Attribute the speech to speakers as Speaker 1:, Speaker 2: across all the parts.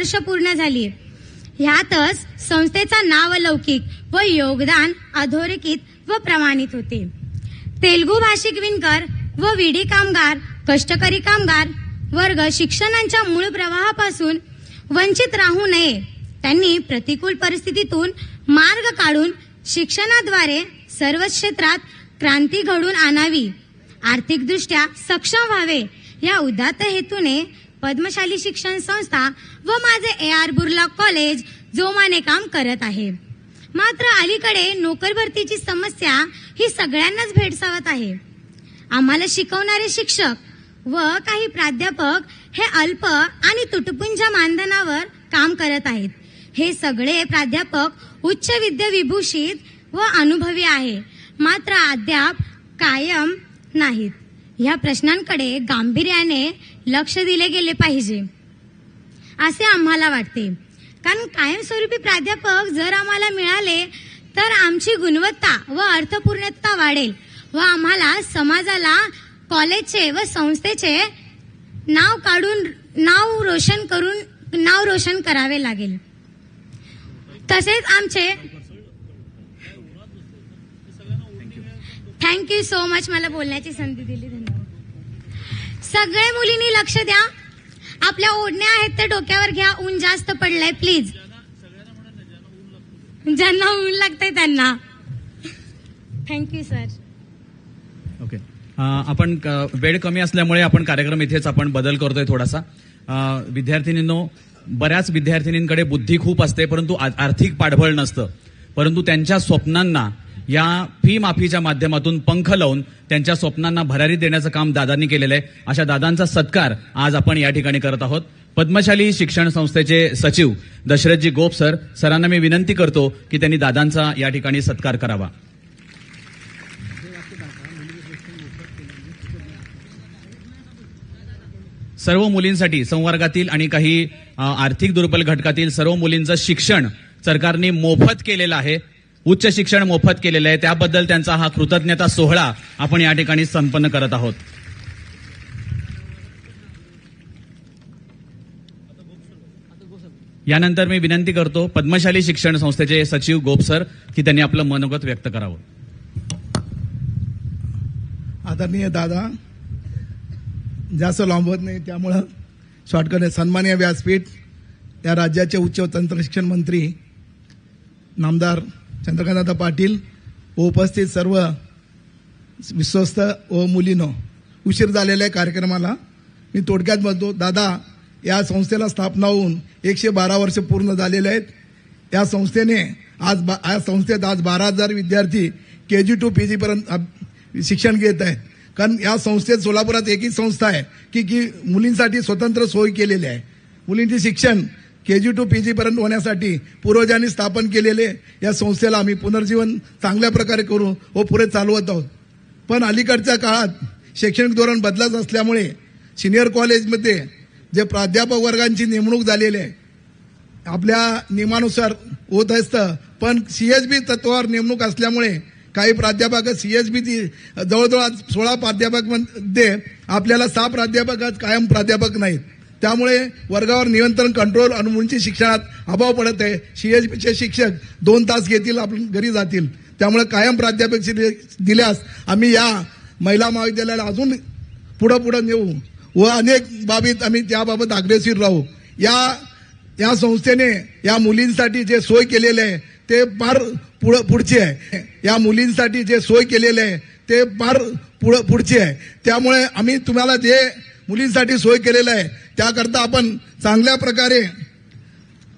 Speaker 1: वर्ष पूर्ण झाली. ह्यातच संस्थेचा नावलौकिक व योगदान अधोरेखित व प्रमाणित होते. तेलगू भाषिक विणकर व विडी कामगार कष्टकरी कामगार वर्ग शिक्षणांच्या मूळ प्रवाहापासून वंचित राहू नये. त्यांनी प्रतिकूल परिस्थितीतून मार्ग काढून शिक्षणाद्वारे सर्व क्षेत्रात क्रांती घडून आणावी. आर्थिकदृष्ट्या सक्षम व्हावे या उदात्त हेतूने पद्मशाली शिक्षण संस्था व माझे ए आर बुर्ला कॉलेज जोमाने काम करत आहे. मात्र अलीकडे नोकर भरतीची समस्या ही सगळ्यांनाच भेडसावत आहे. आम्हाला शिकवणारे शिक्षक व काही प्राध्यापक हे अल्प आणि तुटपुंज मानधनावर काम करत आहेत. हे सगळे प्राध्यापक उच्च विद्या विभूषित व अनुभवी आहे. मात्र अद्याप कायम नाहीत. ह्या प्रश्नांकडे गांभीर्याने लक्ष दिले गेले पाहिजे. असे आम्हाला वाटते. कारण कायमस्वरूपी प्राध्यापक जर आम्हाला मिळाले तर आमची गुणवत्ता व अर्थपूर्णता वाढेल व आम्हाला समाजाला कॉलेजचे व संस्थेचे नाव काढून नाव रोशन करून नाव रोशन करावे लागेल. तसेच आमचे थँक्यू सो मच मला बोलण्याची संधी दिली. धन्यवाद. सगळे मुलींनी लक्ष द्या. आपल्या ओढण्या आहेत त्या डोक्यावर घ्या. ऊन जास्त पडलंय प्लीज ज्यांना ऊन लागतंय त्यांना. थँक्यू सर
Speaker 2: ओके आपण क- वेळ कमी असल्यामुळे आपण कार्यक्रम इथेच आपण बदल करतोय थोडासा. विद्यार्थिनींनो बऱ्याच विद्यार्थिनींकडे बुद्धी खूप असते परंतु आर्थिक पाठबळ नसतं. परंतु त्यांच्या स्वप्नांना या फी माफीच्या माध्यमातून पंख लावून त्यांच्या स्वप्नांना भरारी देण्याचं काम दादांनी केलेलं आहे. अशा दादांचा सत्कार आज आपण या ठिकाणी करत आहोत. पद्मशाली शिक्षण संस्थेचे सचिव दशरथजी गोप सर सरांना मी विनंती करतो की त्यांनी दादांचा या ठिकाणी सत्कार करावा. सर्व मुलींसाठी संवर्गातील आणि काही आर्थिक दुर्बल घटकातील सर्व मुलींचं शिक्षण सरकारने मोफत केलेलं आहे. उच्च शिक्षण मोफत केलेलं आहे. त्याबद्दल त्यांचा हा कृतज्ञता सोहळा आपण या ठिकाणी संपन्न करत आहोत. यानंतर मी विनंती करतो पद्मशाली शिक्षण संस्थेचे सचिव गोप सर की त्यांनी आपलं मनोगत व्यक्त करावं.
Speaker 3: आदरणीय दादा जास्त लांबवत नाही त्यामुळं शॉर्टकट सन्मान्य व्यासपीठ या राज्याचे उच्च तंत्र शिक्षण मंत्री नामदार चंद्रकांतदादा पाटील व उपस्थित सर्व विश्वस्त व मुलीनं उशीर झालेल्या कार्यक्रमाला मी थोडक्यात म्हणतो दादा या संस्थेला स्थापना होऊन एकशे बारा वर्ष पूर्ण झालेले आहेत. या संस्थेने आज बा- या संस्थेत आज बारा हजार विद्यार्थी के जी टू पी जीपर्यंत शिक्षण घेत आहेत. कारण या संस्थेत सोलापुरात एकही संस्था आहे की की मुलींसाठी स्वतंत्र सोय केलेली आहे. मुलींचे शिक्षण के जी टू पी जीपर्यंत होण्यासाठी पूर्वजांनी स्थापन केलेले या संस्थेला आम्ही पुनर्जीवन चांगल्या प्रकारे करू व पुढे चालवत आहोत. पण अलीकडच्या काळात शैक्षणिक धोरण बदलत असल्यामुळे सिनियर कॉलेजमध्ये जे प्राध्यापक वर्गांची नेमणूक झालेली आहे आपल्या नियमानुसार होत असतं. पण सी एच बी तत्वावर नेमणूक असल्यामुळे काही प्राध्यापक सी एच बी ती जवळजवळ सोळा प्राध्यापकमध्ये आपल्याला सहा प्राध्यापक कायम प्राध्यापक नाहीत. त्यामुळे वर्गावर नियंत्रण कंट्रोल आणि मुलींच्या शिक्षणात अभाव पडत आहे. सीएचबीचे शिक्षक दोन तास घेतील आपण घरी जातील. त्यामुळे कायम प्राध्यापक दिल्यास आम्ही या महिला महाविद्यालयाला अजून पुढं पुढं नेऊ व अनेक बाबीत आम्ही त्याबाबत अग्रेसिव्ह राहू. या या संस्थेने या मुलींसाठी जे सोय केलेले आहे ते फार पुढं पुढचे आहे. या मुलींसाठी जे सोय केलेले आहे ते फार पुढं पुढचे आहे. त्यामुळे आम्ही तुम्हाला जे मुलींसाठी सोय केलेलं आहे. त्याकरता आपण चांगल्या प्रकारे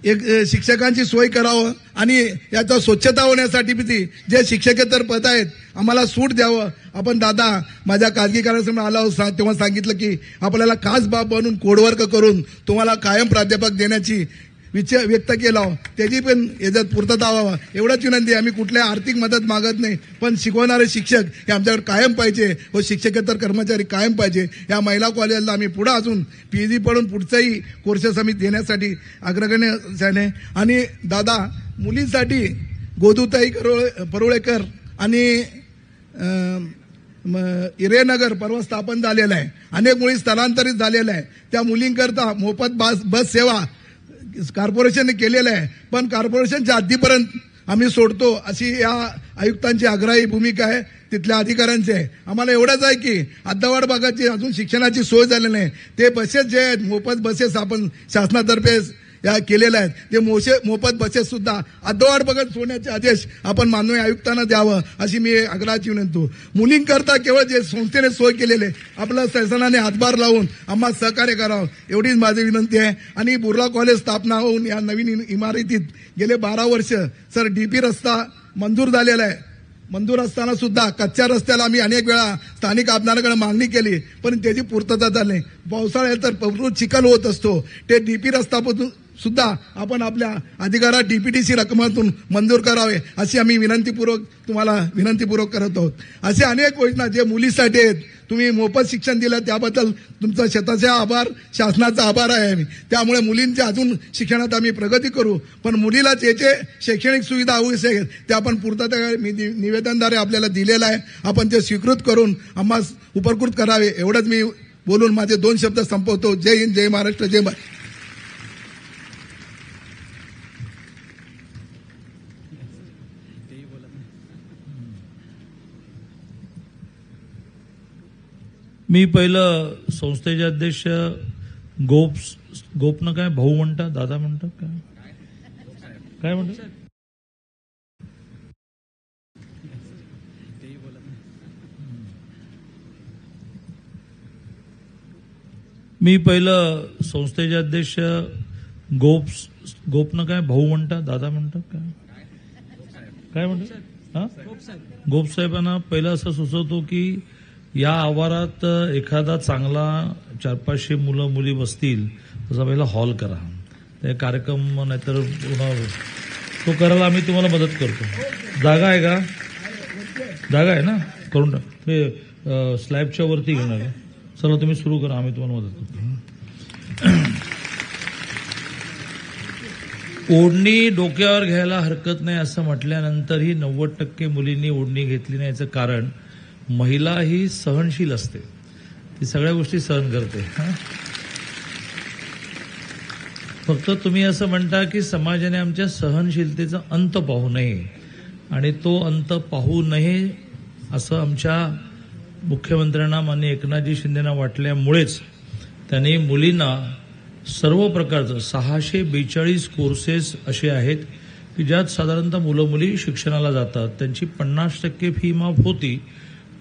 Speaker 3: एक शिक्षकांची सोय करावं आणि याचा स्वच्छता होण्यासाठी बी ती जे शिक्षकेतर पद आहेत आम्हाला सूट द्यावं. आपण दादा माझ्या खाजगी कार्यक्रमात आला होता तेव्हा सांगितलं की आपल्याला खास बाब बनून कोडवर्क करून तुम्हाला कायम प्राध्यापक देण्याची विचार व्यक्त केला. हो. त्याची पण याच्यात पूर्तता व्हावा. एवढंच विनंती आम्ही कुठल्या आर्थिक मदत मागत नाही. पण शिकवणारे शिक्षक हे आमच्याकडे कायम पाहिजे. व शिक्षकेतर कर्मचारी कायम पाहिजे. या महिला कॉलेजला आम्ही पुढं अजून जी पडून पुढचाही कोर्सेस आम्ही देण्यासाठी अग्रगण्य झाले आणि दादा मुलींसाठी गोदूताई करोळे परुळेकर आणि अं, हिरेनगर परवा स्थापन झालेलं आहे. अनेक मुली स्थलांतरित झालेल्या आहे त्या मुलींकरता मोफत बस बस सेवा कॉर्पोरेशनने केलेलं आहे. पण कॉर्पोरेशनच्या हद्दीपर्यंत आम्ही सोडतो अशी या आयुक्तांची आग्रही भूमिका आहे तिथल्या अधिकाऱ्यांची आहे. आम्हाला एवढंच आहे की अद्दावाड भागाची अजून शिक्षणाची सोय झाली नाही. ते बसेस जे आहेत मोफत बसेस आपण शासनातर्फे या केलेल्या आहेत. ते मोशे मोफत बसेससुद्धा सुद्धा अद्दवाड सोडण्याचे आदेश आपण माननीय आयुक्तांना द्यावं अशी मी आग्रहाची विनंती मुलींकरता केवळ जे संस्थेने सोय केलेले आपलं शासनाने हातभार लावून आम्हाला सहकार्य करावं एवढीच माझी विनंती आहे. आणि बुर्ला कॉलेज स्थापना होऊन या नवीन इमारतीत गेले बारा वर्ष सर डी पी रस्ता मंजूर झालेला आहे. मंजूर असताना सुद्धा कच्च्या रस्त्याला आम्ही अनेक वेळा स्थानिक आमदाराकडे मागणी केली पण त्याची पूर्तता झाली पावसाळ्यात तर भरपूर चिखल होत असतो. ते डी पी रस्तापासून सुद्धा आपण आपल्या अधिकारात डीपीटीसी रकमातून मंजूर करावे अशी आम्ही विनंतीपूर्वक तुम्हाला विनंतीपूर्वक करत आहोत. असे अनेक योजना जे मुलीसाठी आहेत तुम्ही मोफत शिक्षण दिलं त्याबद्दल तुमचा शेताचे आभार शासनाचा आभार आहे आम्ही. त्यामुळे मुलींच्या अजून शिक्षणात आम्ही प्रगती करू. पण मुलीला जे जे शैक्षणिक सुविधा आवश्यक आहेत त्या आपण पूर्तता मी नि- निवेदनद्वारे आपल्याला दिलेलं आहे. आपण ते स्वीकृत करून आम्हा उपकृत करावे एवढंच मी बोलून माझे दोन शब्द संपवतो. जय हिंद जय महाराष्ट्र जय मी
Speaker 4: पहिलं संस्थेचे अध्यक्ष गोप गोपनं काय भाऊ म्हणतात दादा म्हणतात काय? काय म्हणतात? मी पहिलं संस्थेचे अध्यक्ष गोप गोपनं काय भाऊ म्हणतात दादा म्हणतात काय? काय म्हणतात? गोप साहेबांना पहिलं असं सुचवतो की या आवारात एखादा चांगला चार पाचशे मुलं मुली बसतील तसा पहिला हॉल करा. ते कार्यक्रम नाहीतर पुन्हा तो करायला आम्ही तुम्हाला मदत करतो. जागा आहे का? जागा आहे ना? करून टाक. स्लॅबच्या वरती घेणार आहे चला तुम्ही सुरू करा. आम्ही तुम्हाला मदत करतो. ओढणी डोक्यावर घ्यायला हरकत नाही असं म्हटल्यानंतरही नव्वद टक्के मुलींनी ओढणी घेतली नाही याचं कारण महिला ही सहनशील असते. ती सगळ्या गोष्टी सहन करते. फक्त तुम्ही असं म्हणता की समाजाने आमच्या सहनशीलतेचा अंत पाहू नये आणि तो अंत पाहू नये असं आमच्या मुख्यमंत्र्यांना मान्य एकनाथजी शिंदेना वाटल्यामुळेच त्यांनी मुलींना सर्व प्रकारचं सहाशे बेचाळीस कोर्सेस असे आहेत की ज्यात साधारणतः मुलं मुली शिक्षणाला जातात. त्यांची पन्नास टक्के फी माफ होती.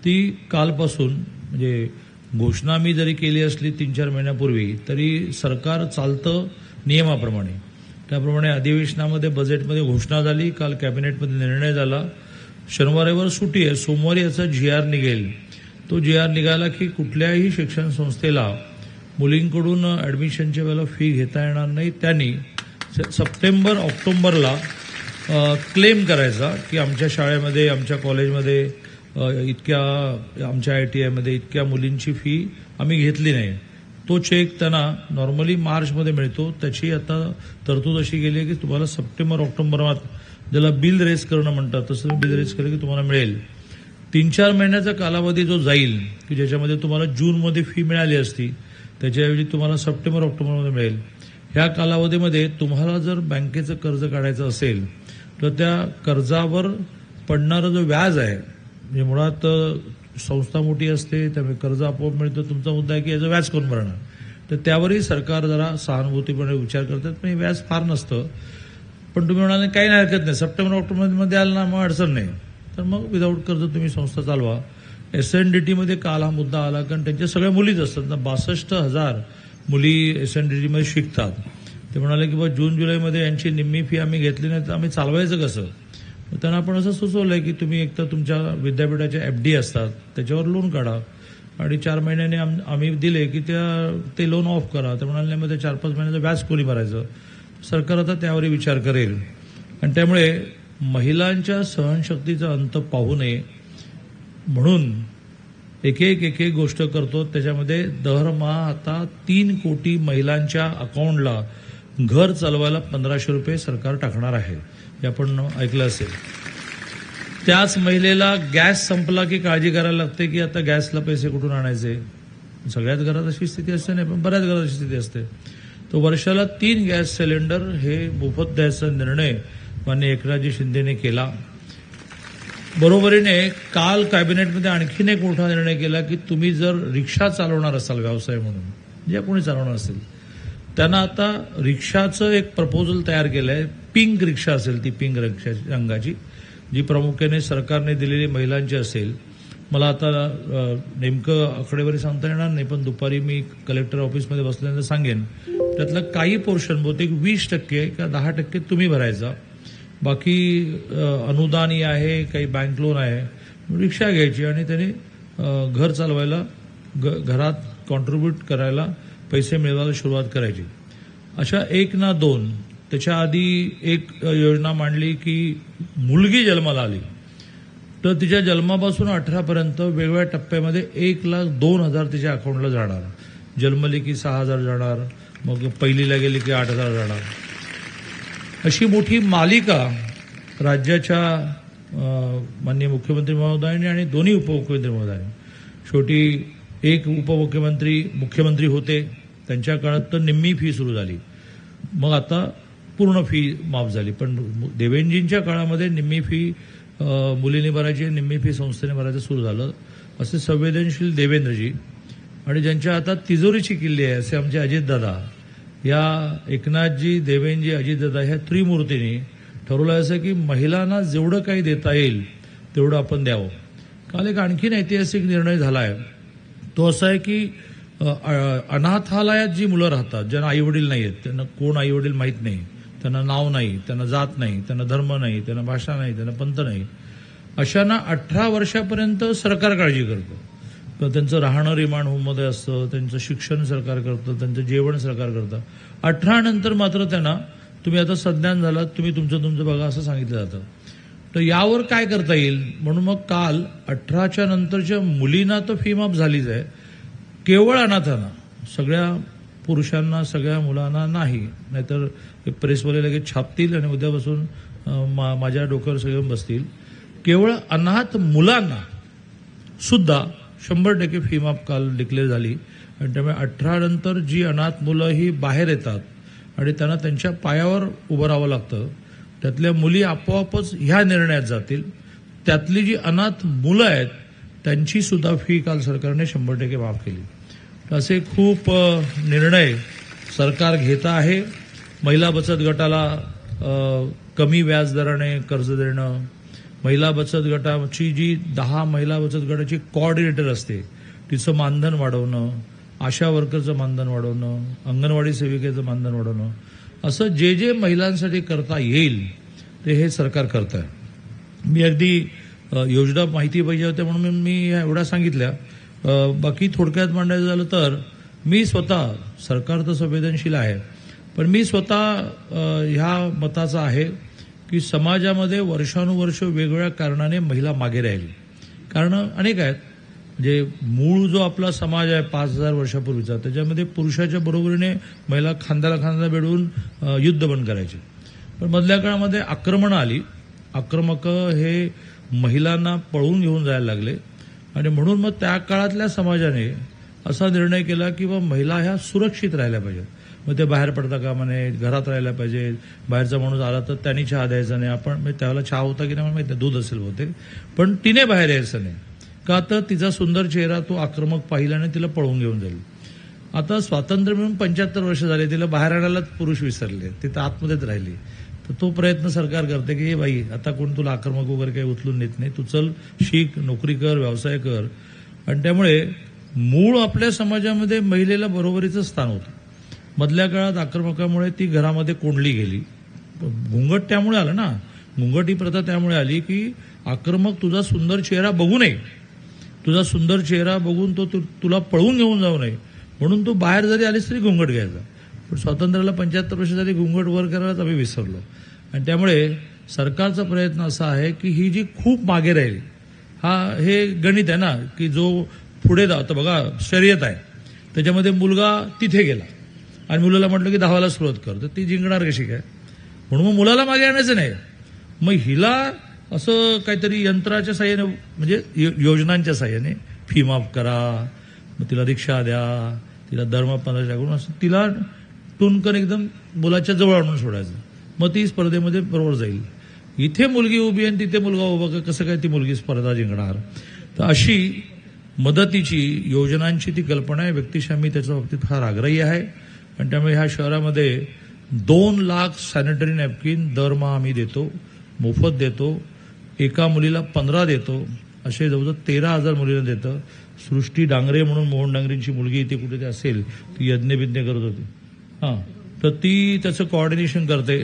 Speaker 4: ती कालपासून म्हणजे घोषणा मी जरी केली असली तीन चार महिन्यापूर्वी तरी सरकार चालतं नियमाप्रमाणे. त्याप्रमाणे अधिवेशनामध्ये बजेटमध्ये घोषणा झाली काल कॅबिनेटमध्ये निर्णय झाला. शनिवारीवर सुट्टी आहे सोमवारी याचा जी आर निघेल. तो जी आर निघाला की कुठल्याही शिक्षण संस्थेला मुलींकडून ॲडमिशनच्या वेळेला फी घेता येणार नाही. त्यांनी स- सप्टेंबर ऑक्टोंबरला क्लेम करायचा की आमच्या शाळेमध्ये आमच्या कॉलेजमध्ये इतक्या आमच्या आय टी आयमध्ये इतक्या मुलींची फी आम्ही घेतली नाही. तो चेक त्यांना नॉर्मली मार्चमध्ये मिळतो. त्याची आता तरतूद अशी गेली आहे की तुम्हाला सप्टेंबर ऑक्टोबरात ज्याला बिल रेस करणं म्हणतात तसं बिल रेस केलं की तुम्हाला मिळेल. तीन चार महिन्याचा कालावधी जो जाईल की ज्याच्यामध्ये तुम्हाला जूनमध्ये फी मिळाली असती त्याच्याऐवजी तुम्हाला सप्टेंबर ऑक्टोबरमध्ये मिळेल. ह्या कालावधीमध्ये तुम्हाला जर बँकेचं कर्ज काढायचं असेल तर त्या कर्जावर पडणारं जो व्याज आहे म्हणजे मुळात संस्था मोठी असते त्यामुळे कर्ज आपोआप मिळतं. तुमचा मुद्दा आहे की याचं व्याज कोण भरणार? तर त्यावरही सरकार जरा सहानुभूतीपणे विचार करतात पण हे व्याज फार नसतं. पण तुम्ही म्हणाले काही नाही हरकत नाही. सप्टेंबर ऑक्टोबरमध्ये आलं ना मग अडचण नाही. तर मग विदाऊट कर्ज तुम्ही संस्था चालवा. एस एन डी टीमध्ये काल हा मुद्दा आला कारण त्यांच्या सगळ्या मुलीच असतात ना. बासष्ट हजार मुली एस एन डी टीमध्ये शिकतात. ते म्हणाले की बा जून जुलैमध्ये यांची निम्मी फी आम्ही घेतली नाही तर आम्ही चालवायचं कसं? त्यांना आपण असं सुचवलंय की तुम्ही एकतर तुमच्या विद्यापीठाच्या एफ डी असतात त्याच्यावर लोन काढा. आणि चार महिन्याने आम- आम्ही दिले की त्या ते लोन ऑफ करा. तर म्हणाले मग ते चार पाच महिन्याचं व्याज कोणी भरायचं? सरकार आता त्यावरही विचार करेल. आणि त्यामुळे महिलांच्या सहनशक्तीचा अंत पाहू नये म्हणून एक एक एक एक गोष्ट करतो. त्याच्यामध्ये दरमहा आता तीन कोटी महिलांच्या अकाउंटला घर चालवायला पंधराशे रुपये सरकार टाकणार आहे. हे आपण ऐकलं असेल. त्याच महिलेला गॅस संपला की काळजी करायला लागते की आता गॅसला पैसे कुठून आणायचे? सगळ्याच घरात अशी स्थिती असते नाही पण बऱ्याच घरात अशी स्थिती असते. तर वर्षाला तीन गॅस सिलेंडर हे मोफत द्यायचा निर्णय मान्य एकनाथजी शिंदेने केला. बरोबरीने काल कॅबिनेटमध्ये आणखीन एक मोठा निर्णय केला की तुम्ही जर रिक्षा चालवणार असाल व्यवसाय म्हणून जे कोणी चालवणार असेल त्यांना आता रिक्षाचं एक प्रपोजल तयार केलं आहे पिंक रिक्षा असेल ती पिंक रिक्षा रंगाची जी प्रामुख्याने सरकारने दिलेली महिलांची असेल. मला आता नेमकं आकडेवारी सांगता येणार नाही पण दुपारी मी कलेक्टर ऑफिसमध्ये बसल्यानंतर सांगेन. त्यातलं काही पोर्शन बहुतेक वीस टक्के किंवा दहा टक्के तुम्ही भरायचा. बाकी अनुदानही अनुदानी आहे काही बँक लोन आहे. रिक्षा घ्यायची आणि त्याने घर चालवायला ग- घरात कॉन्ट्रीब्यूट करायला पैसे मिळवायला सुरुवात करायची. अशा एक ना दोन त्याच्या आधी एक योजना मांडली की मुलगी जन्माला आली. तर तिच्या जन्मापासून अठरापर्यंत वेगवेगळ्या टप्प्यामध्ये एक लाख दोन हजार तिच्या अकाउंटला जाणार. जन्मली की सहा हजार जाणार मग पहिलीला गेली की आठ हजार जाणार. अशी मोठी मालिका राज्याच्या माननीय मुख्यमंत्री महोदयांनी आणि दोन्ही उपमुख्यमंत्री महोदयांनी. शेवटी एक उपमुख्यमंत्री मुख्यमंत्री होते. त्यांच्या काळात तर निम्मी फी सुरू झाली. मग आता पूर्ण फी माफ झाली. पण देवेंजींच्या काळामध्ये निम्मी फी मुलीने भरायची निम्मी फी संस्थेने भरायचं सुरू झालं. असे संवेदनशील देवेंद्रजी आणि ज्यांच्या हातात तिजोरीची किल्ली आहे असे आमचे अजितदादा या एकनाथजी देवेंजी अजितदादा ह्या त्रिमूर्तींनी ठरवलं असं की महिलांना जेवढं काही देता येईल तेवढं आपण द्यावं. काल एक आणखीन ऐतिहासिक निर्णय झाला आहे तो असा आहे की अनाथालयात जी मुलं राहतात ज्यांना आईवडील नाही आहेत त्यांना कोण आईवडील माहीत नाही त्यांना नाव नाही त्यांना जात नाही त्यांना धर्म नाही त्यांना भाषा नाही त्यांना पंत नाही. अशांना अठरा वर्षापर्यंत सरकार काळजी करतं. तर त्यांचं राहणं रिमांड होममध्ये असतं त्यांचं शिक्षण सरकार करतं त्यांचं जेवण सरकार करतं. अठरा नंतर मात्र त्यांना तुम्ही आता सज्ञान झालात तुम्ही तुमचं तुमचं बघा असं सांगितलं जातं. तर यावर काय करता येईल? म्हणून मग काल अठराच्या नंतरच्या मुलींना तर फी माफ झालीच आहे. केवळ अनाथांना. सगळ्या पुरुषांना सगळ्या मुलांना नाही. नाहीतर प्रेसवाले लगेच छापतील आणि उद्यापासून मा- माझ्या डोक्यावर सगळे बसतील. केवळ अनाथ मुलांना सुद्धा शंभर टक्के फी माफ काल डिक्लेअर झाली. आणि त्यामुळे अठरा नंतर जी अनाथ मुलं ही बाहेर येतात आणि त्यांना त्यांच्या पायावर उभं राहावं लागतं त्यातल्या मुली आपोआपच ह्या निर्णयात जातील. त्यातली जी अनाथ मुलं आहेत त्यांची सुद्धा फी काल सरकारने शंभर टक्के माफ केली. असे खूप निर्णय सरकार घेत आहे. महिला बचत गटाला कमी व्याजदराने कर्ज देणं महिला बचत गटाची जी दहा महिला बचत गटाची कोऑर्डिनेटर असते तिचं मानधन वाढवणं आशा वर्करचं मानधन वाढवणं अंगणवाडी सेविकेचं मानधन वाढवणं असं जे जे महिलांसाठी करता येईल ते हे सरकार करत आहे मी अगदी योजना माहिती पाहिजे होत्या म्हणून मी ह्या एवढ्या सांगितल्या. बाकी थोडक्यात मांडायचं झालं तर मी स्वतः सरकार तर संवेदनशील आहे पण मी स्वतः ह्या मताचा आहे की समाजामध्ये वर्षानुवर्ष वेगवेगळ्या कारणाने महिला मागे राहिली. कारण अनेक आहेत. म्हणजे मूळ जो आपला समाज आहे पाच हजार वर्षापूर्वीचा त्याच्यामध्ये पुरुषाच्या बरोबरीने महिला खांद्याला खांदा भेटून युद्ध बंद करायचे. पण मधल्या काळामध्ये आक्रमणं आली. आक्रमक हे महिलांना पळून घेऊन जायला लागले. आणि म्हणून मग त्या काळातल्या समाजाने असा निर्णय केला की बा महिला ह्या सुरक्षित राहिल्या पाहिजेत. मग ते बाहेर पडता कामा नये घरात राहिल्या पाहिजेत. बाहेरचा माणूस आला तर त्यांनी चहा द्यायचा नाही. आपण म्हणजे त्याला चहा होता की नाही मला माहिती दूध असेल बहुतेक. पण तिने बाहेर यायचं नाही. का तर तिचा सुंदर चेहरा तो आक्रमक पाहिल्याने तिला पळून घेऊन जाईल. आता स्वातंत्र्य मिळून पंच्याहत्तर वर्ष झाले तिला बाहेर आणायलाच पुरुष विसरले. तिथं आतमध्येच राहिली. तर तो प्रयत्न सरकार करते की हे बाई आता कोण तुला आक्रमक वगैरे काही उचलून नेत नाही. तू चल शिक नोकरी कर व्यवसाय कर. आणि त्यामुळे मूळ आपल्या समाजामध्ये महिलेला बरोबरीचं स्थान होतं. मधल्या काळात आक्रमकामुळे ती घरामध्ये कोंडली गेली. घुंगट त्यामुळे आलं ना. घुंगट ही प्रथा त्यामुळे आली की आक्रमक तुझा सुंदर चेहरा बघू नये. तुझा सुंदर चेहरा बघून तो तु- तुला पळवून घेऊन जाऊ नये. म्हणून तू बाहेर जरी आलीस तरी घुंगट घ्यायचा. पण स्वातंत्र्याला पंच्याहत्तर वर्ष झाली घुंगट वर करायलाच आम्ही विसरलो. आणि त्यामुळे सरकारचा प्रयत्न असा आहे की ही जी खूप मागे राहील हा हे गणित आहे ना की जो पुढे जातो बघा शर्यत आहे. त्याच्यामध्ये मुलगा तिथे गेला. आणि मुलाला म्हटलं की धावायला सुरुवात कर. तर ती जिंकणार कशी काय? म्हणून मग मुलाला मागे आणायचं नाही. मग हिला असं काहीतरी यंत्राच्या साह्याने म्हणजे यो- योजनांच्या साह्याने फी माफ करा मग तिला रिक्षा द्या तिला धर्म करून असं तिला टुनकन एकदम मुलाच्या जवळ आणून सोडायचं. मग ती स्पर्धेमध्ये बरोबर जाईल. इथे मुलगी उभी आहे आणि तिथे मुलगा उभा का- कसं काय ती मुलगी स्पर्धा जिंकणार? तर अशी मदतीची योजनांची ती कल्पना आहे. व्यक्तिशा मी त्याच्या बाबतीत फार आग्रही आहे. आणि त्यामुळे ह्या शहरामध्ये दोन लाख सॅनिटरी नॅपकिन दरमहा आम्ही देतो मोफत देतो एका मुलीला पंधरा देतो असे जवळजवळ तेरा हजार मुलीला देतं. सृष्टी डांगरे म्हणून मोहन डांगरेंची मुलगी इथे कुठे ते असेल ती यज्ञबिज्ञ करत होती. हां. तर ती त्याचं कोऑर्डिनेशन करते.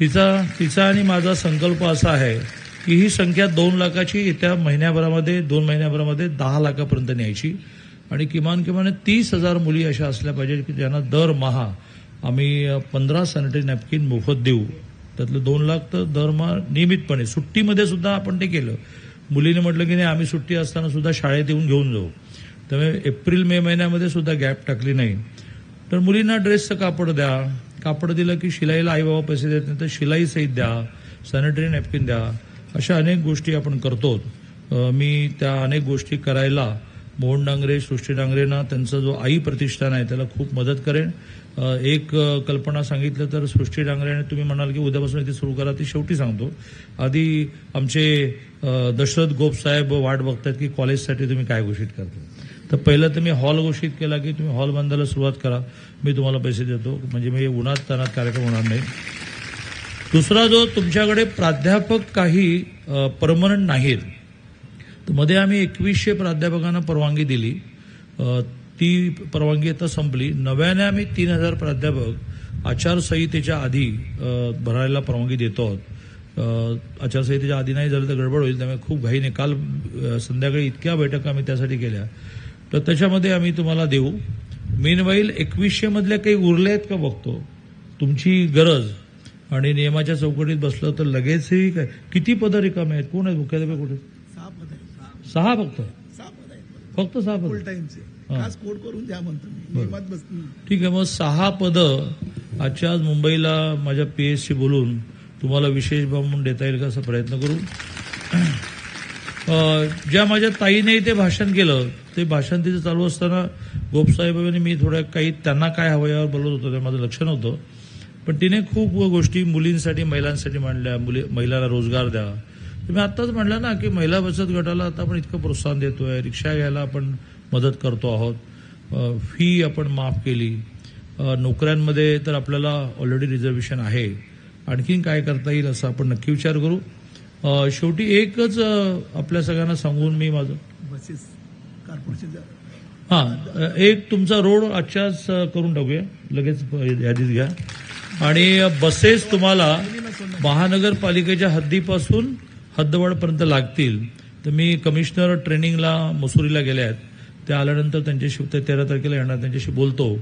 Speaker 4: तिचा तिचा आणि माझा संकल्प असा आहे की ही संख्या दोन लाखाची येत्या महिन्याभरामध्ये दोन महिन्याभरामध्ये दहा लाखापर्यंत न्यायची. आणि किमान किमान तीस हजार मुली अशा असल्या पाहिजे की ज्यांना दरमहा आम्ही पंधरा सॅनिटरी नॅपकिन मोफत देऊ. त्यातलं दोन लाख तर दरमहा नियमितपणे सुट्टीमध्ये सुद्धा आपण ते केलं. मुलीने म्हटलं की नाही आम्ही सुट्टी असताना सुद्धा शाळेत येऊन घेऊन जाऊ. त्यामुळे एप्रिल मे महिन्यामध्ये सुद्धा गॅप टाकली नाही. तर मुलींना ड्रेसचं कापड द्या. कापड दिलं की शिलाईला आई बाबा पैसे देत नाही तर शिलाई सहित द्या. सॅनिटरी नॅपकिन द्या. अशा अनेक गोष्टी आपण करतो मी त्या अनेक गोष्टी करायला मोहन डांगरे सृष्टी डांगरेंना त्यांचं जो आई प्रतिष्ठान आहे त्याला खूप मदत करेन. एक कल्पना सांगितलं तर सृष्टी डांगरे तुम्ही म्हणाल की उद्यापासून इथे सुरू करा ती शेवटी सांगतो. आधी आमचे दशरथ गोप साहेब वाट बघतात की कॉलेजसाठी तुम्ही काय घोषित करता. तर पहिलं तर मी हॉल घोषित केला की तुम्ही हॉल बांधायला सुरुवात करा. मी तुम्हाला पैसे देतो. म्हणजे मी उन्हात तानात कार्यक्रम होणार नाही. दुसरा जो तुमच्याकडे प्राध्यापक काही परमनंट नाहीत तर मध्ये आम्ही एकवीसशे प्राध्यापकांना परवानगी दिली. ती परवानगी आता संपली. नव्याने आम्ही तीन हजार प्राध्यापक आचारसंहितेच्या आधी भरायला परवानगी देतो आहोत. आचारसंहितेच्या आधी नाही झालं तर गडबड होईल. त्यामुळे खूप घाईने काल संध्याकाळी इतक्या बैठका आम्ही त्यासाठी केल्या. तर त्याच्यामध्ये आम्ही तुम्हाला देऊ. मेनवाईल एकवीसशे मधल्या काही उरल्या आहेत का बघतो? तुमची गरज. आणि नियमाच्या चौकटीत बसलं तर लगेचही काय? किती पदं रिकामे आहेत? कोण आहेत? मुख्याध्यापक कुठे?
Speaker 3: सहा पद आहेत.
Speaker 4: सहा फक्त?
Speaker 3: सहा पद आहेत.
Speaker 4: फक्त सहा पद? ठीक आहे मग सहा पदं आजच्या आज मुंबईला माझ्या पी एस सी बोलून तुम्हाला विशेष म्हणून देता येईल का असा प्रयत्न करू? ज्या माझ्या ताईने इथे भाषण केलं ते भाषण तिथे चालू असताना गोपसाहेबांनी मी थोड्या काही त्यांना काय हवं यावर बोलत होतो ते माझं लक्ष नव्हतं पण तिने खूप गोष्टी मुलींसाठी महिलांसाठी मांडल्या मुली महिलाला रोजगार द्या. तर मी आत्ताच म्हणलं ना की महिला बचत गटाला आता आपण इतकं प्रोत्साहन देतोय रिक्षा घ्यायला आपण मदत करतो आहोत. फी आपण माफ केली. नोकऱ्यांमध्ये तर आपल्याला ऑलरेडी रिझर्वेशन आहे. आणखीन काय करता येईल असं आपण नक्की विचार करू. शेवटी एकच आपल्या सगळ्यांना सांगून मी माझं
Speaker 3: बसेस
Speaker 4: हा एक तुमचा रोड आजच्याच करून टाकूया. लगेच यादीत घ्या. आणि बसेस तुम्हाला महानगरपालिकेच्या हद्दीपासून हद्दवाडपर्यंत लागतील. तर मी कमिशनर ट्रेनिंगला मसुरीला गेले आहेत. ते आल्यानंतर त्यांच्याशी ते तेरा तारखेला येणार त्यांच्याशी बोलतो.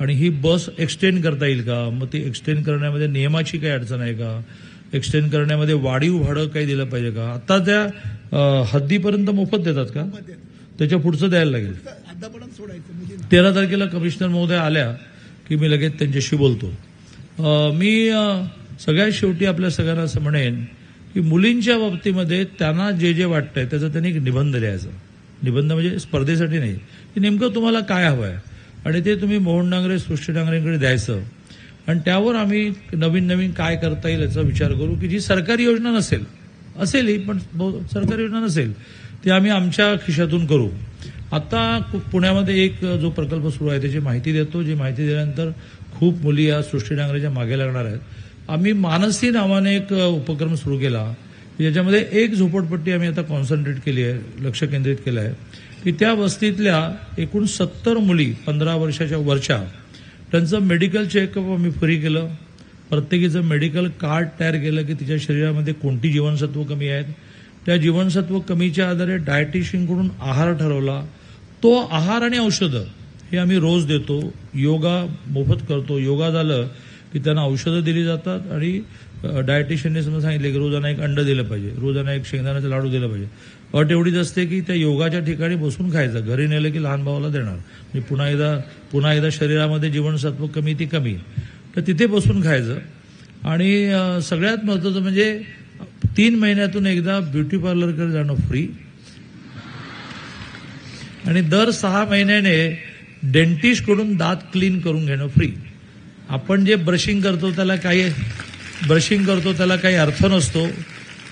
Speaker 4: आणि ही बस एक्सटेंड करता येईल का? मग ती एक्सटेंड करण्यामध्ये नियमाची काही अडचण आहे का? एक्सटेंड करण्यामध्ये वाढीव भाडं काही दिलं पाहिजे का? आता त्या हद्दीपर्यंत मोफत देतात का? त्याच्या पुढचं द्यायला लागेल.
Speaker 3: म्हणजे
Speaker 4: तेरा तारखेला कमिशनर महोदय आल्या की मी लगेच त्यांच्याशी बोलतो. मी सगळ्यात शेवटी आपल्या सगळ्यांना असं म्हणेन की मुलींच्या बाबतीमध्ये त्यांना जे जे वाटतंय त्याचा त्यांनी एक निबंध लिहायचा. निबंध म्हणजे स्पर्धेसाठी नाही. की नेमकं तुम्हाला काय हवं आहे आणि ते तुम्ही मोहन डांगरे सृष्टी डांगरेंकडे द्यायचं. आणि त्यावर आम्ही नवीन नवीन काय करता येईल याचा विचार करू की जी सरकारी योजना नसेल असेल ही पण सरकारी योजना नसेल ती आम्ही आमच्या खिशातून करू. आता पुण्यामध्ये एक जो प्रकल्प सुरू आहे त्याची माहिती देतो जी माहिती दिल्यानंतर खूप मुली या सृष्टी डांगरेच्या मागे लागणार आहेत. आम्ही मानसी नावाने एक उपक्रम सुरू केला याच्यामध्ये एक झोपडपट्टी आम्ही आता कॉन्सन्ट्रेट केली आहे लक्ष केंद्रित केलं आहे की त्या वस्तीतल्या एकूण सत्तर मुली पंधरा वर्षाच्या वरच्या त्यांचं मेडिकल चेकअप आम्ही फ्री केलं. प्रत्येकीचं मेडिकल कार्ड तयार केलं की तिच्या शरीरामध्ये कोणती जीवनसत्व कमी आहेत. त्या जीवनसत्व कमीच्या आधारे डायटिशियनकडून आहार ठरवला. तो आहार आणि औषधं हे आम्ही रोज देतो. योगा मोफत करतो. योगा झालं की त्यांना औषधं दिली जातात आणि डायटिशियनने समजा सांगितले की रोजाना एक अंड दिलं पाहिजे. रोजाना एक शेंगदाण्याचं लाडू दिलं पाहिजे. अट एवढीच असते की त्या योगाच्या ठिकाणी बसून खायचं. घरी नेलं की लहान भावाला देणार. म्हणजे पुन्हा एकदा पुन्हा एकदा शरीरामध्ये जीवनसत्व कमी ती कमी. तर तिथे बसून खायचं. आणि सगळ्यात महत्वाचं म्हणजे तीन महिन्यातून एकदा ब्युटी पार्लरकडे जाणं फ्री आणि दर सहा महिन्याने डेंटिस्टकडून दात क्लीन करून घेणं फ्री आपण जे ब्रशिंग करतो त्याला काही ब्रशिंग करतो त्याला काही अर्थ नसतो.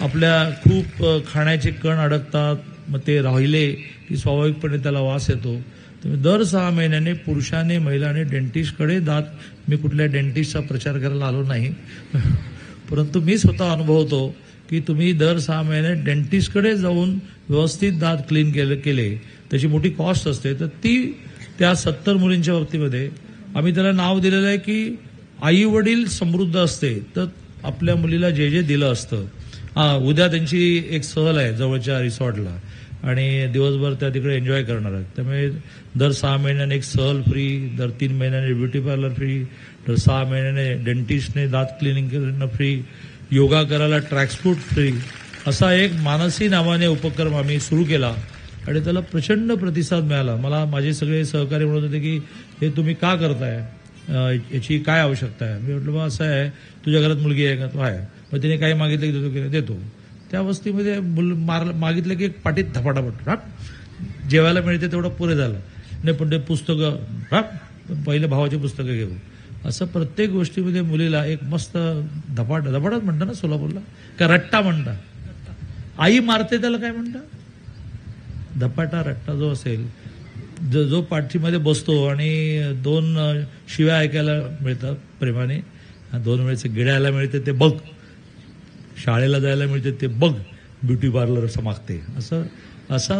Speaker 4: आपल्या खूप खाण्याचे कण अडकतात मग ते राहिले की स्वाभाविकपणे त्याला वास येतो. दर सहा महिन्याने पुरुषाने महिलाने डेंटिस्टकडे दात मी कुठल्या डेंटिस्टचा प्रचार करायला आलो नाही. परंतु मी स्वतः अनुभवतो की तुम्ही दर सहा महिने डेंटिस्टकडे जाऊन व्यवस्थित दात क्लीन केले केले त्याची मोठी कॉस्ट असते. तर ती त्या सत्तर मुलींच्या बाबतीमध्ये आम्ही त्याला नाव दिलेलं आहे की आई वडील समृद्ध असते. तर आपल्या मुलीला जे जे दिलं असतं. हा उद्या त्यांची एक सहल आहे जवळच्या रिसॉर्टला. आणि दिवसभर त्या तिकडे एन्जॉय करणार आहेत. त्यामुळे दर सहा महिन्याने एक सहल फ्री दर तीन महिन्याने ब्युटी पार्लर फ्री दर सहा महिन्याने डेंटिस्टने दात क्लिनिंग करणं फ्री योगा करायला ट्रॅकसूट फ्री असा एक मानसी नावाने उपक्रम आम्ही सुरू केला आणि त्याला प्रचंड प्रतिसाद मिळाला. मला माझे सगळे सहकारी म्हणत होते की हे तुम्ही का करताय? याची काय आवश्यकता आहे? मी म्हटलं बा असं आहे तुझ्या घरात मुलगी आहे का? तो आहे. मग तिने काही मागितलं की देतो की देतो. त्या वस्तीमध्ये मुल मार मागितलं की एक पाठीत धपाटा पडतो राप जेवायला मिळते तेवढं पुरे झालं. नाही पण ते पुस्तकं राप पहिले भावाची पुस्तकं घेऊ. असं प्रत्येक गोष्टीमध्ये मुलीला एक मस्त धपाट धपाटाच म्हणतं ना सोलापूरला? का रट्टा म्हणता आई मारते त्याला काय म्हणता धपाटा रट्टा जो असेल जो जो पाठीमध्ये बसतो आणि दोन शिव्या ऐकायला मिळतात प्रेमाने दोन वेळेचे गिळायला मिळते ते बघ. शाळेला जायला मिळते ते बघ ब्युटी पार्लर असं मागते. असं असा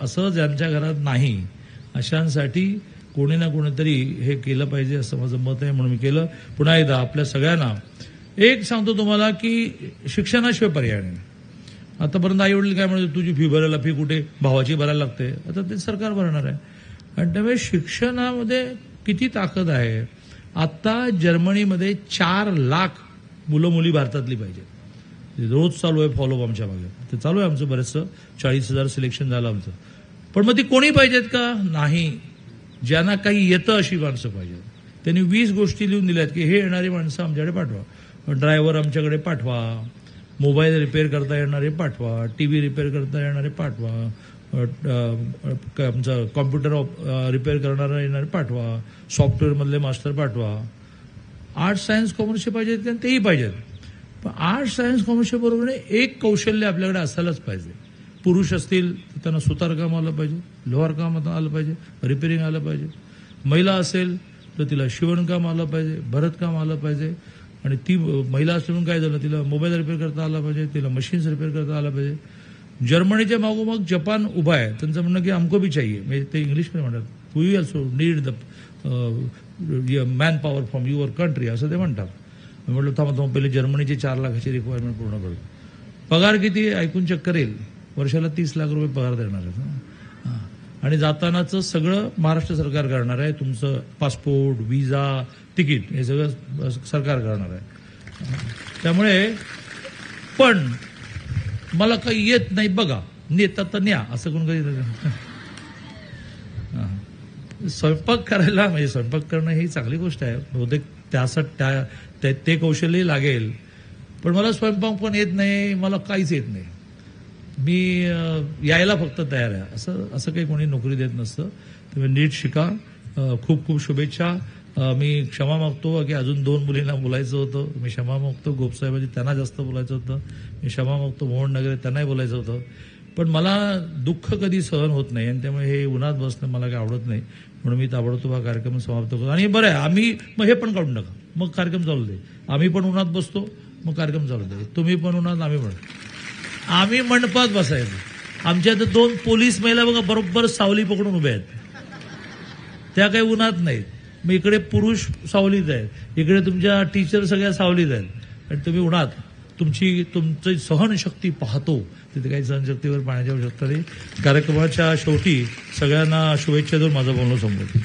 Speaker 4: असं ज्यांच्या घरात नाही अशांसाठी कोणी ना कोणीतरी हे केलं पाहिजे असं माझं मत आहे म्हणून मी केलं. पुन्हा एकदा आपल्या सगळ्यांना एक सांगतो तुम्हाला की शिक्षणाशिवाय पर्याय नाही. आतापर्यंत आई वडील काय म्हणतो तुझी फी भरायला फी कुठे? भावाची भरायला लागते. आता ते सरकार भरणार आहे. आणि त्यामुळे शिक्षणामध्ये किती ताकद आहे? आता जर्मनीमध्ये चार लाख मुलं मुली भारतातली पाहिजेत. रोज चालू आहे फॉलोअप आमच्या मागे. ते चालू आहे आमचं बरेचसं. चाळीस हजार सिलेक्शन झालं आमचं. पण मग ती कोणी पाहिजेत का? नाही. ज्यांना काही येतं अशी माणसं पाहिजेत. त्यांनी वीस गोष्टी लिहून दिल्यात की हे येणारी माणसं आमच्याकडे पाठवा. ड्रायव्हर आमच्याकडे पाठवा. मोबाईल रिपेअर करता येणारे पाठवा. टी व्ही रिपेअर करता येणारे पाठवा. आमचं कॉम्प्युटर रिपेअर करणारा येणारे पाठवा. सॉफ्टवेअरमधले मास्टर पाठवा. आर्ट्स सायन्स कॉमर्सचे पाहिजेत तेही पाहिजेत. पण आर्ट सायन्स कॉमर्सच्या बरोबरीने एक कौशल्य आपल्याकडे असायलाच पाहिजे. पुरुष असतील तर त्यांना सुतारकाम आलं पाहिजे लोहारकाम आलं पाहिजे रिपेरिंग आलं पाहिजे. महिला असेल तर तिला शिवणकाम आलं पाहिजे भरतकाम आलं पाहिजे. आणि ती महिला असल्यामुळे काय झालं तिला मोबाईल रिपेअर करता आला पाहिजे तिला मशीन्स रिपेअर करता आला पाहिजे. जर्मनीच्या मागोमाग जपान उभा आहे. त्यांचं म्हणणं की हमको भी चाहिए. म्हणजे ते इंग्लिशमध्ये म्हणतात. We also need the manpower from your country असं ते म्हणतात. मी म्हटलं थांबा थांबा पहिले जर्मनीची चार लाखाची रिक्वायरमेंट पूर्ण करू. पगार किती ऐकून चक्कर येईल वर्षाला तीस लाख रुपये पगार देणार आहेत हां. आणि जातानाचं सगळं महाराष्ट्र सरकार करणार आहे. तुमचं पासपोर्ट विजा तिकीट हे सगळं सरकार करणार आहे. त्यामुळे पण मला काही येत नाही बघा. नेता तर न्या असं कोण कधी हां. स्वयंपाक करायला म्हणजे स्वयंपाक करणं ही चांगली गोष्ट आहे. बहुतेक त्यासाठी त्या ते- ते कौशल्य लागेल. पण मला स्वयंपाक पण येत नाही मला काहीच येत नाही. मी यायला फक्त तयार आहे. असं असं काही कोणी नोकरी देत नसतं. तुम्ही नीट शिका. खूप खूप शुभेच्छा. मी क्षमा मागतो. की अजून दोन मुलींना बोलायचं होतं. मी क्षमा मागतो. गोपसाहेबाजी त्यांना जास्त बोलायचं होतं. मी क्षमा मागतो. मोहन नगरे त्यांनाही बोलायचं होतं. पण मला दुःख कधी सहन होत नाही आणि त्यामुळे हे उन्हात बसणं मला काही आवडत नाही. म्हणून मी ताबडतोब हा कार्यक्रम समाप्त करतो. आणि बरं आहे आम्ही मग हे पण काढून टाका. मग कार्यक्रम चालू दे. आम्ही पण उन्हात बसतो मग कार्यक्रम चालू दे. तुम्ही पण उन्हात आम्ही पण. आम्ही मंडपात बसायचो. आमच्या इथं दोन पोलीस महिला बघा बरोबर सावली पकडून उभ्या आहेत. त्या काही उन्हात नाहीत. मग इकडे पुरुष सावलीत आहेत. इकडे तुमच्या टीचर सगळ्या सावलीत आहेत. आणि तुम्ही उन्हात. तुमची तुमची सहनशक्ती पाहतो. तिथे काही सहनशक्तीवर पाण्याची आवश्यकता नाही. कार्यक्रमाच्या शेवटी सगळ्यांना शुभेच्छा देऊन माझं बोलणं संपवतो